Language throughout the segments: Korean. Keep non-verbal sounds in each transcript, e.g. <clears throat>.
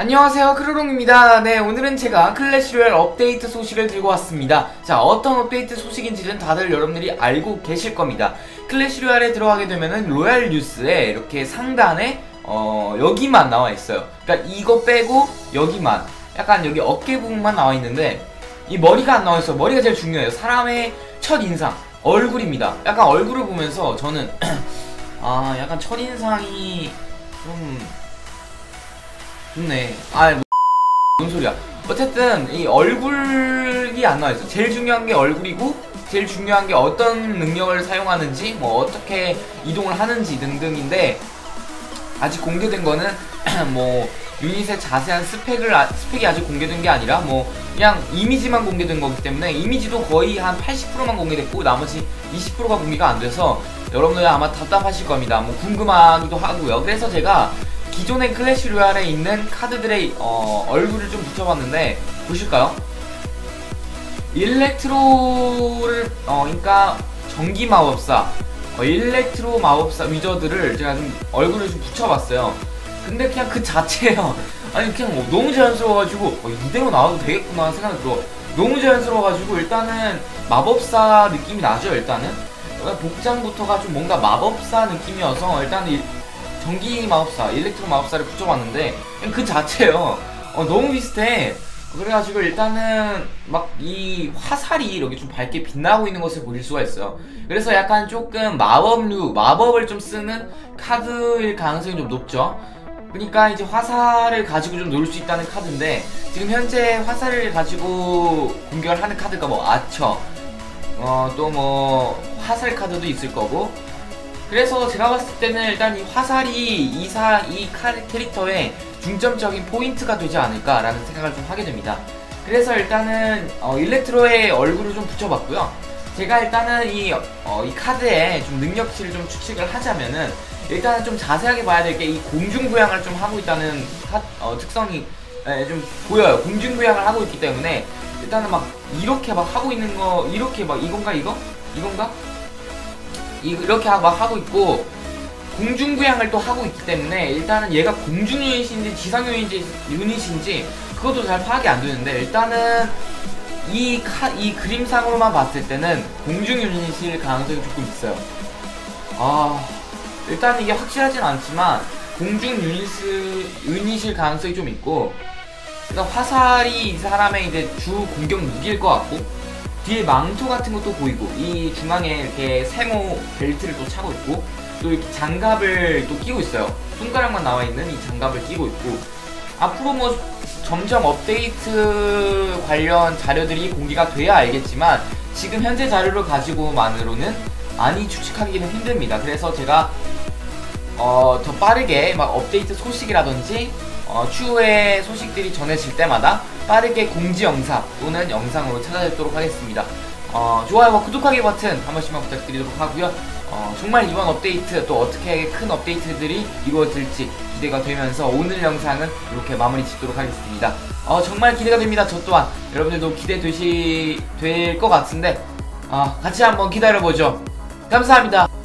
안녕하세요 크로롱입니다. 네 오늘은 제가 클래시 로얄 업데이트 소식을 들고 왔습니다. 자 어떤 업데이트 소식인지는 다들 여러분들이 알고 계실 겁니다. 클래시 로얄에 들어가게 되면은 로얄 뉴스에 이렇게 상단에 어 여기만 나와 있어요. 그러니까 이거 빼고 여기만. 약간 여기 어깨 부분만 나와 있는데 이 머리가 안 나와 있어. 머리가 제일 중요해요. 사람의 첫 인상. 얼굴입니다. 약간 얼굴을 보면서 저는 <clears throat> 아 약간 첫 인상이 좀 좋네. 아, 뭐, 뭔 소리야. 어쨌든, 이 얼굴이 안 나와있어. 제일 중요한 게 얼굴이고, 제일 중요한 게 어떤 능력을 사용하는지, 뭐, 어떻게 이동을 하는지 등등인데, 아직 공개된 거는, <clears throat> 뭐, 유닛의 자세한 스펙을, 아, 스펙이 아직 공개된 게 아니라, 뭐, 그냥 이미지만 공개된 거기 때문에, 이미지도 거의 한 80%만 공개됐고, 나머지 20%가 공개가 안 돼서, 여러분들 아마 답답하실 겁니다. 뭐, 궁금하기도 하고요. 그래서 제가, 기존의 클래시 로얄에 있는 카드들의 어, 얼굴을 좀 붙여봤는데 보실까요? 일렉트로를 어 그러니까 전기 마법사 어, 일렉트로 마법사 위저들을 제가 좀 얼굴을 좀 붙여봤어요. 근데 그냥 그 자체예요. <laughs> 아니 그냥 뭐 너무 자연스러워가지고 어, 이대로 나와도 되겠구나 생각이 들어. 너무 자연스러워가지고 일단은 마법사 느낌이 나죠 일단은. 복장부터가 좀 뭔가 마법사 느낌이어서 일단은 전기 마법사, 일렉트로 마법사를 붙여봤는데 그 자체요. 어, 너무 비슷해. 그래가지고 일단은 막 이 화살이 이렇게 좀 밝게 빛나고 있는 것을 보실 수가 있어요. 그래서 약간 조금 마법류, 마법을 좀 쓰는 카드일 가능성이 좀 높죠. 그러니까 이제 화살을 가지고 좀 놀 수 있다는 카드인데 지금 현재 화살을 가지고 공격을 하는 카드가 뭐 아처, 어, 또 뭐 화살 카드도 있을 거고 그래서 제가 봤을 때는 일단 이 화살이 이사 이 캐릭터의 중점적인 포인트가 되지 않을까라는 생각을 좀 하게 됩니다. 그래서 일단은 어, 일렉트로의 얼굴을 좀 붙여봤고요. 제가 일단은 이, 어, 이 카드에 좀 능력치를 좀 추측을 하자면은 일단은 좀 자세하게 봐야 될 게 이 공중부양을 좀 하고 있다는 카, 어, 특성이 에, 좀 보여요. 공중부양을 하고 있기 때문에 일단은 막 이렇게 막 하고 있는 거 이렇게 막 이건가 이거? 이건가? 이렇게 막 하고 있고 공중부양을 또 하고 있기 때문에 일단은 얘가 공중 유닛인지 지상 유닛인지 유닛인지 그것도 잘 파악이 안 되는데 일단은 이, 카, 이 그림상으로만 봤을 때는 공중 유닛일 가능성이 조금 있어요. 아 일단 이게 확실하진 않지만 공중 유닛 유닛일 가능성이 좀 있고 그러니까 화살이 이 사람의 이제 주 공격 무기일 것 같고 뒤에 망토 같은 것도 보이고 이 중앙에 이렇게 세모 벨트를 또 차고 있고 또 이렇게 장갑을 또 끼고 있어요. 손가락만 나와 있는 이 장갑을 끼고 있고 앞으로 뭐 점점 업데이트 관련 자료들이 공개가 돼야 알겠지만 지금 현재 자료를 가지고만으로는 많이 추측하기는 힘듭니다. 그래서 제가 어, 더 빠르게 막 업데이트 소식이라든지 어, 추후에 소식들이 전해질 때마다 빠르게 공지 영상 또는 영상으로 찾아뵙도록 하겠습니다. 어, 좋아요와 구독하기 버튼 한 번씩만 부탁드리도록 하고요. 어, 정말 이번 업데이트 또 어떻게 큰 업데이트들이 이루어질지 기대가 되면서 오늘 영상은 이렇게 마무리 짓도록 하겠습니다. 어, 정말 기대가 됩니다. 저 또한 여러분들도 기대되시 될 것 같은데 어, 같이 한번 기다려보죠. 감사합니다.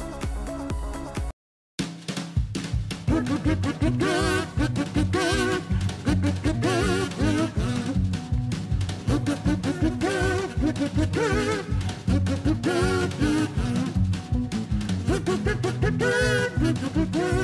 Thank <laughs> you.